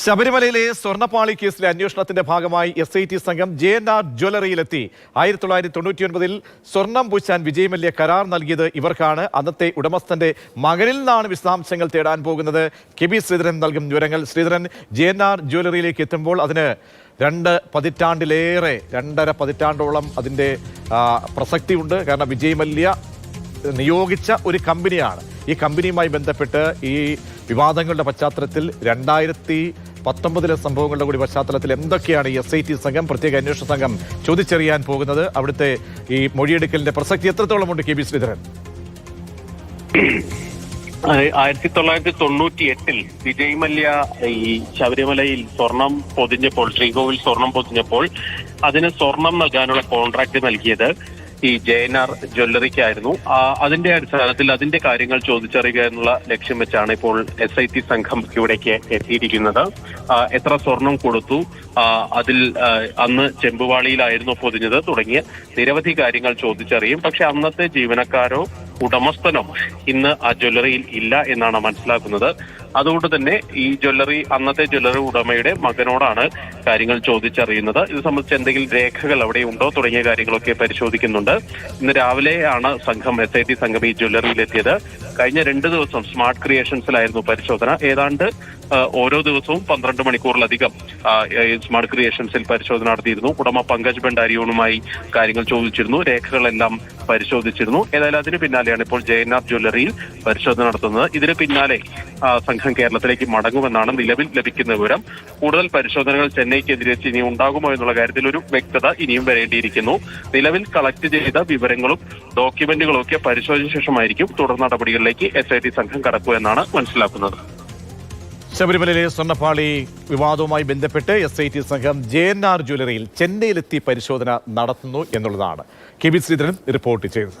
ശബരിമലയിലെ സ്വർണപ്പാളി കേസിലെ അന്വേഷണത്തിന്റെ ഭാഗമായി എസ് ഐ ടി സംഘം ജെ എൻ ആർ ജ്വല്ലറിയിലെത്തി. ആയിരത്തി തൊള്ളായിരത്തി തൊണ്ണൂറ്റിയൊൻപതിൽ സ്വർണം പൂശാൻ വിജയ് മല്യ കരാർ നൽകിയത് ഇവർക്കാണ്. അന്നത്തെ ഉടമസ്ഥന്റെ മകനിൽ നിന്നാണ് വിശദാംശങ്ങൾ തേടാൻ പോകുന്നത്. കെ ബി ശ്രീധരൻ നൽകും വിവരങ്ങൾ. ശ്രീധരൻ ജെ എൻ ആർ ജ്വല്ലറിയിലേക്ക് എത്തുമ്പോൾ അതിന് രണ്ട് പതിറ്റാണ്ടിലേറെ രണ്ടര പതിറ്റാണ്ടോളം അതിന്റെ പ്രസക്തിയുണ്ട്. കാരണം വിജയ് മല്യ നിയോഗിച്ച ഒരു കമ്പനിയാണ്. ഈ കമ്പനിയുമായി ബന്ധപ്പെട്ട് ഈ വിവാദങ്ങളുടെ പശ്ചാത്തലത്തിൽ രണ്ടായിരത്തി പത്തൊമ്പതിലെ സംഭവങ്ങളുടെ കൂടി പശ്ചാത്തലത്തിൽ എന്തൊക്കെയാണ് എസ് ഐ ടി സംഘം പ്രത്യേക അന്വേഷണ സംഘം ചോദിച്ചറിയാൻ പോകുന്നത്? അവിടുത്തെ ഈ മൊഴിയെടുക്കലിന്റെ പ്രസക്തി എത്രത്തോളമുണ്ട് കെ ബി ശ്രീധരൻ? ആയി- ആയിരത്തി തൊള്ളായിരത്തി തൊണ്ണൂറ്റി എട്ടിൽ വിജയ് മല്യ ഈ ശബരിമലയിൽ സ്വർണം പൊതിഞ്ഞപ്പോൾ ശ്രീകോവിൽ സ്വർണം പൊതിഞ്ഞപ്പോൾ അതിന് സ്വർണം നൽകാനുള്ള കോൺട്രാക്ട് നൽകിയത്. ഈ ജെ എൻ ആർ ജ്വല്ലറിക്കായിരുന്നു അതിന്റെ അടിസ്ഥാനത്തിൽ അതിന്റെ കാര്യങ്ങൾ ചോദിച്ചറിയുക എന്നുള്ള ലക്ഷ്യം വെച്ചാണ് ഇപ്പോൾ എസ് ഐ ടി സംഘം ഇവിടേക്ക് എത്തിയിരിക്കുന്നത്. എത്ര സ്വർണം കൊടുത്തു? അതിൽ അന്ന് ചെമ്പുവാളിയിലായിരുന്നു പൊതിഞ്ഞത് തുടങ്ങിയ നിരവധി കാര്യങ്ങൾ ചോദിച്ചറിയും. പക്ഷെ അന്നത്തെ ജീവനക്കാരോ ഉടമസ്ഥനോ ഇന്ന് ആ ജ്വല്ലറിയിൽ ഇല്ല എന്നാണ് മനസ്സിലാക്കുന്നത്. അതുകൊണ്ട് തന്നെ ഈ ജ്വല്ലറി അന്നത്തെ ജ്വല്ലറി ഉടമയുടെ മകനോടാണ് കാര്യങ്ങൾ ചോദിച്ചറിയുന്നത്. ഇത് സംബന്ധിച്ച് എന്തെങ്കിലും രേഖകൾ അവിടെ ഉണ്ടോ തുടങ്ങിയ കാര്യങ്ങളൊക്കെ പരിശോധിക്കുന്നുണ്ട്. ഇന്ന് രാവിലെയാണ് സംഘം എസ് ഐ ടി സംഘം ഈ ജ്വല്ലറിയിലെത്തിയത്. കഴിഞ്ഞ രണ്ട് ദിവസം സ്മാർട്ട് ക്രിയേഷൻസിലായിരുന്നു പരിശോധന. ഏതാണ്ട് ഓരോ ദിവസവും പന്ത്രണ്ട് മണിക്കൂറിലധികം സ്മാർട്ട് ക്രിയേഷൻസിൽ പരിശോധന നടത്തിയിരുന്നു. ഉടമ പങ്കജ് ഭണ്ഡാരിയോണുമായി കാര്യങ്ങൾ ചോദിച്ചിരുന്നു. രേഖകളെല്ലാം പരിശോധിച്ചിരുന്നു. ഏതായാലും അതിന് പിന്നാലെയാണ് ഇപ്പോൾ ജയനാഥ് ജ്വല്ലറിയിൽ പരിശോധന നടത്തുന്നത്. ഇതിന് പിന്നാലെ ആ, സംഘം കേരളത്തിലേക്ക് മടങ്ങുമെന്നാണ് നിലവിൽ ലഭിക്കുന്ന വിവരം. കൂടുതൽ പരിശോധനകൾ ചെന്നൈക്കെതിരെ ഇനി ഉണ്ടാകുമോ എന്നുള്ള കാര്യത്തിൽ ഒരു വ്യക്തത ഇനിയും വരേണ്ടിയിരിക്കുന്നു. നിലവിൽ കളക്ട് ചെയ്ത വിവരങ്ങളും ഡോക്യുമെന്റുകളും ഒക്കെ പരിശോധിച്ച ശേഷമായിരിക്കും തുടർ നടപടികളിലേക്ക് എസ് ഐ ടി സംഘം കടക്കുക എന്നാണ് മനസ്സിലാക്കുന്നത്. ശബരിമലയിലെ സ്വർണപ്പാളി വിവാദവുമായി ബന്ധപ്പെട്ട് എസ് ഐ ടി സംഘം ജെ എൻ ആർ ജ്വല്ലറിയിൽ ചെന്നൈയിലെത്തി പരിശോധന നടത്തുന്നു എന്നുള്ളതാണ്. കെ ബി ശ്രീധരൻ റിപ്പോർട്ട് ചെയ്തത്.